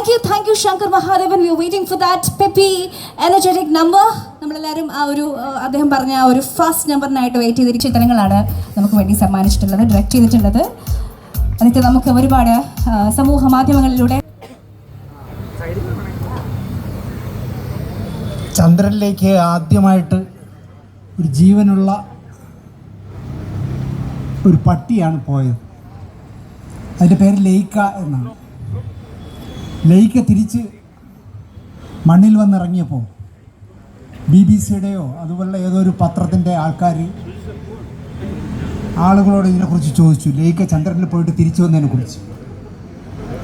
Thank you thank you Shankar Mahadevan you waiting for that peppy energetic number നമ്മളെല്ലാവരും ആ ഒരു അദ്ദേഹം പറഞ്ഞ ആ ഒരു ഫസ്റ്റ് നമ്പറിനായിട്ട് വെയിറ്റ് ചെയ്തിരിച്ച ചിത്രങ്ങളാണ് നമുക്ക് വേണ്ടി സമ്മാനിച്ചിട്ടുള്ളത് ഡയറക്റ്റ് ചെയ്തിട്ടുള്ളത്. അതിന് നമുക്ക് ഒരുപാട് സമൂഹ മാധ്യമങ്ങളിലൂടെ ചന്ദ്രനിലേക്ക് ആദ്യമായിട്ട് ഒരു ജീവനുള്ള ഒരു പട്ടിയാണ് പോയത്. അതിന്റെ പേര് ലേക്ക എന്നാണ്. ലെയ്ക്ക തിരിച്ച് മണ്ണിൽ വന്നിറങ്ങിയപ്പോൾ ബി ബി സിയുടെയോ അതുപോലുള്ള ഏതോ ഒരു പത്രത്തിന്റെ ആൾക്കാർ ആളുകളോട് ഇതിനെക്കുറിച്ച് ചോദിച്ചു. ലയിക്ക ചന്ദ്രനിൽ പോയിട്ട് തിരിച്ചു വന്നതിനെക്കുറിച്ച്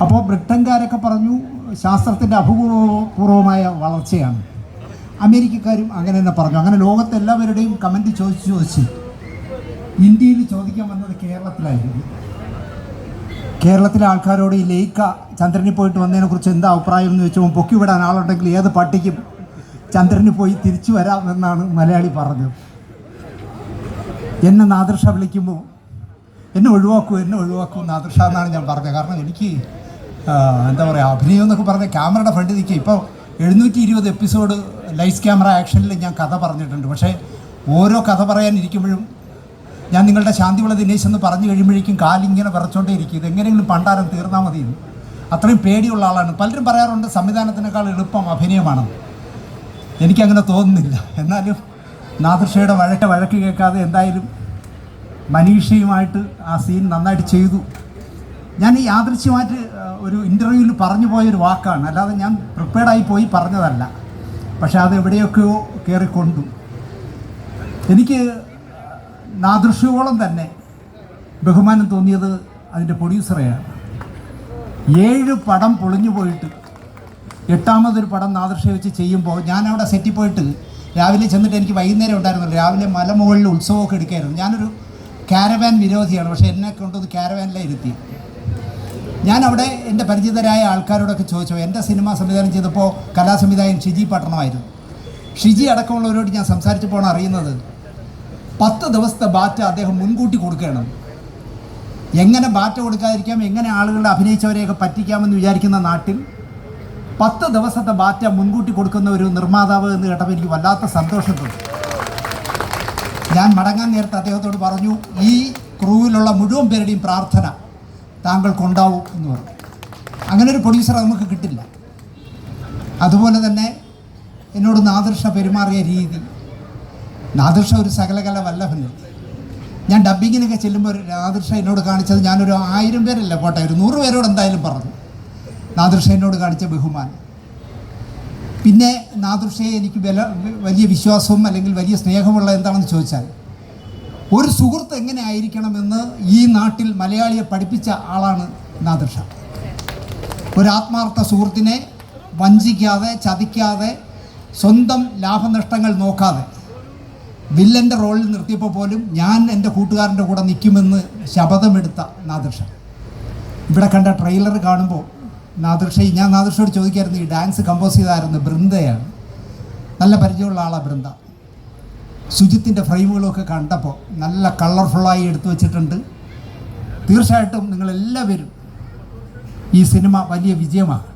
അപ്പോൾ ബ്രിട്ടൻകാരൊക്കെ പറഞ്ഞു ശാസ്ത്രത്തിന്റെ അഭൂപൂർവമായ വളർച്ചയാണ്. അമേരിക്കക്കാരും അങ്ങനെ തന്നെ പറഞ്ഞു. അങ്ങനെ ലോകത്തെല്ലാവരുടെയും കമന്റ് ചോദിച്ച് ചോദിച്ച് ഇന്ത്യയിൽ ചോദിക്കാൻ വന്നത് കേരളത്തിലായിരുന്നു. കേരളത്തിലെ ആൾക്കാരോട് ഈ ലയിക്ക ചന്ദ്രനിൽ പോയിട്ട് വന്നതിനെ കുറിച്ച് എന്താ അഭിപ്രായം എന്ന് ചോദിച്ചപ്പോൾ പൊക്കി വിടാൻ ആളുണ്ടെങ്കിൽ ഏത് പട്ടിക്കും ചന്ദ്രന് പോയി തിരിച്ചു വരാമെന്നാണ് മലയാളി പറഞ്ഞത്. എന്നെ നാദൃഷ വിളിക്കുമ്പോൾ എന്നെ ഒഴിവാക്കൂ എന്നെ ഒഴിവാക്കൂ നാദൃഷ എന്നാണ് ഞാൻ പറഞ്ഞത്. കാരണം എനിക്ക് എന്താ പറയുക അഭിനയം എന്നൊക്കെ പറഞ്ഞ ക്യാമറയുടെ ഫ്രണ്ട് നിൽക്കുക. ഇപ്പോൾ എഴുന്നൂറ്റി ഇരുപത് എപ്പിസോഡ് ലൈറ്റ്സ് ക്യാമറ ആക്ഷനിൽ ഞാൻ കഥ പറഞ്ഞിട്ടുണ്ട്. പക്ഷേ ഓരോ കഥ പറയാനിരിക്കുമ്പോഴും ഞാൻ നിങ്ങളുടെ ശാന്തിവിള ദിനേശ് എന്ന് പറഞ്ഞു കഴിയുമ്പോഴേക്കും കാലിങ്ങനെ വിറച്ചോണ്ടേ ഇരിക്കും. ഇതെങ്ങനെയെങ്കിലും പണ്ടാരം തീർന്നാൽ മതി. അത്രയും പേടിയുള്ള ആളാണ്. പലരും പറയാറുണ്ട് സംവിധാനത്തിനേക്കാൾ എളുപ്പം അഭിനയമാണെന്ന് എനിക്കങ്ങനെ തോന്നുന്നില്ല. എന്നാലും നാദൃഷയുടെ വഴക്ക വഴക്ക് കേൾക്കാതെ എന്തായാലും മനീഷയുമായിട്ട് ആ സീൻ നന്നായിട്ട് ചെയ്തു. ഞാൻ ഈ യാദൃശ്യമായിട്ട് ഒരു ഇന്റർവ്യൂവിൽ പറഞ്ഞു പോയൊരു വാക്കാണ്. അല്ലാതെ ഞാൻ പ്രിപ്പയർഡായി പോയി പറഞ്ഞതല്ല. പക്ഷെ അത് എവിടെയൊക്കെയോ കയറിക്കൊണ്ടു എനിക്ക് നാദൃശ്യോളം തന്നെ ബഹുമാനം തോന്നിയത് അതിന്റെ പ്രൊഡ്യൂസറെയാണ്. ഏഴ് പടം പൊളിഞ്ഞു പോയിട്ട് എട്ടാമതൊരു പടം നാദൃശ്യം വെച്ച് ചെയ്യുമ്പോൾ ഞാൻ അവിടെ സെറ്റിൽ പോയിട്ട് രാവിലെ ചെന്നിട്ട് എനിക്ക് വൈകുന്നേരം ഉണ്ടായിരുന്നില്ല. രാവിലെ മലമുകളിൽ ഉത്സവമൊക്കെ എടുക്കായിരുന്നു. ഞാനൊരു കാരവാൻ വിരോധിയാണ്. പക്ഷേ എന്നെ കൊണ്ടത് ക്യാരവാനിലെ ഇരുത്തി. ഞാൻ അവിടെ എന്റെ പരിചിതരായ ആൾക്കാരോടൊക്കെ ചോദിച്ചു എന്റെ സിനിമ സംവിധാനം ചെയ്തപ്പോൾ കലാസംവിധായകൻ ഷിജി പട്ടണമായിരുന്നു. ഷിജി അടക്കമുള്ളവരോട് ഞാൻ സംസാരിച്ചപ്പോഴാണ് അറിയുന്നത് പത്ത് ദിവസത്തെ ബാറ്റ് അദ്ദേഹം മുൻകൂട്ടി കൊടുക്കണം. എങ്ങനെ ബാറ്റ് കൊടുക്കാതിരിക്കാം എങ്ങനെ ആളുകളെ അഭിനയിച്ചവരെയൊക്കെ പറ്റിക്കാമെന്ന് വിചാരിക്കുന്ന നാട്ടിൽ പത്ത് ദിവസത്തെ ബാറ്റ മുൻകൂട്ടി കൊടുക്കുന്ന ഒരു നിർമ്മാതാവ് എന്ന് കേട്ടപ്പോൾ എനിക്ക് വല്ലാത്ത സന്തോഷം തോന്നി. ഞാൻ മടങ്ങാൻ നേരത്തെ അദ്ദേഹത്തോട് പറഞ്ഞു ഈ ക്രൂവിലുള്ള മുഴുവൻ പേരുടെയും പ്രാർത്ഥന താങ്കൾക്കുണ്ടാവും എന്ന് പറഞ്ഞു. അങ്ങനെ ഒരു പ്രൊഡ്യൂസർ നമുക്ക് കിട്ടില്ല. അതുപോലെ തന്നെ എന്നോട് നാദൃഷ പെരുമാറിയ രീതി നാദൃഷ ഒരു സകലകല വല്ലഭന്. ഞാൻ ഡബ്ബിങ്ങിനൊക്കെ ചെല്ലുമ്പോൾ നാദൃഷ എന്നോട് കാണിച്ചത് ഞാനൊരു ആയിരം പേരല്ല പോട്ടെ ഒരു നൂറ് പേരോട് എന്തായാലും പറഞ്ഞു. നാദൃഷ എന്നോട് കാണിച്ച ബഹുമാനം. പിന്നെ നാദൃഷയെ എനിക്ക് വില വലിയ വിശ്വാസവും അല്ലെങ്കിൽ വലിയ സ്നേഹമുള്ള എന്താണെന്ന് ചോദിച്ചാൽ ഒരു സുഹൃത്ത് എങ്ങനെ ആയിരിക്കണമെന്ന് ഈ നാട്ടിൽ മലയാളിയെ പഠിപ്പിച്ച ആളാണ് നാദൃഷ ഒരു ആത്മാർത്ഥ സുഹൃത്തിനെ വഞ്ചിക്കാതെ ചതിക്കാതെ സ്വന്തം ലാഭനഷ്ടങ്ങൾ നോക്കാതെ വില്ലന്റെ റോളിൽ നിർത്തിയപ്പോൾ പോലും ഞാൻ എന്റെ കൂട്ടുകാരന്റെ കൂടെ നിൽക്കുമെന്ന് ശപഥമെടുത്ത നാദൃഷ ഇവിടെ കണ്ട ട്രെയിലർ കാണുമ്പോൾ നാദൃഷ ഞാൻ നാദൃഷയോട് ചോദിക്കായിരുന്നു ഈ ഡാൻസ് കമ്പോസ് ചെയ്തായിരുന്നു ബൃന്ദയാണ്? നല്ല പരിചയമുള്ള ആളാണ് ബൃന്ദ. സുജിത്തിന്റെ ഫ്രെയിമുകളൊക്കെ കണ്ടപ്പോൾ നല്ല കളർഫുള്ളായി എടുത്തു വച്ചിട്ടുണ്ട്. തീർച്ചയായിട്ടും നിങ്ങളെല്ലാവരും ഈ സിനിമ വലിയ വിജയമാണ്